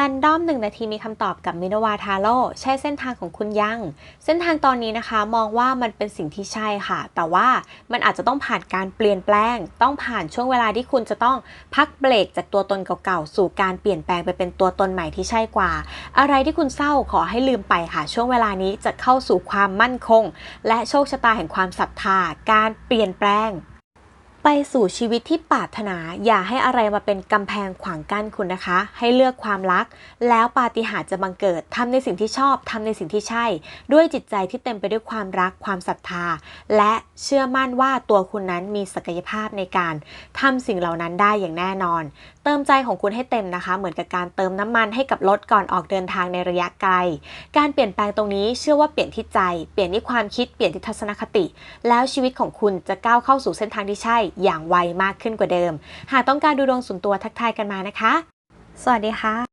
ลันดอม1นาทีมีคำตอบกับมินวาทาโร่ใช่เส้นทางของคุณยัง เส้นทางตอนนี้นะคะมองว่ามันเป็นสิ่งที่ใช่ค่ะ แต่ว่ามันอาจจะต้องผ่านการเปลี่ยนแปลง ต้องผ่านช่วงเวลาที่คุณจะต้องพักเบรกจากตัวตนเก่าๆ สู่การเปลี่ยนแปลงไปเป็นตัวตนใหม่ที่ใช่กว่า อะไรที่คุณเศร้าขอให้ลืมไปค่ะ ช่วงเวลานี้จะเข้าสู่ความมั่นคง และโชคชะตาแห่งความศรัทธา การเปลี่ยนแปลง ไปสู่ชีวิตที่ปรารถนา อย่าให้อะไรมาเป็นกำแพงขวางกั้นคุณนะคะ ให้เลือกความรัก แล้วปาฏิหาริย์จะบังเกิดทำในสิ่งที่ชอบทำในสิ่งที่ใช่ ด้วยจิตใจที่เต็มไปด้วยความรักความศรัทธา และเชื่อมั่นว่าตัวคุณนั้นมีศักยภาพในการทำสิ่งเหล่านั้นได้อย่างแน่นอน เติมใจของคุณให้เต็มนะคะ เหมือนกับการเติมน้ำมันให้กับรถก่อนออกเดินทางในระยะไกล การเปลี่ยนแปลงตรงนี้เชื่อว่าเปลี่ยนที่ใจ เปลี่ยนที่ความคิดเปลี่ยนที่ทัศนคติ แล้วชีวิตของคุณจะก้าวเข้าสู่เส้นทางที่ใช่อย่างไวมากขึ้นกว่าเดิม หากต้องการดูดวงส่วนตัวทักทายกันมานะคะ สวัสดีค่ะ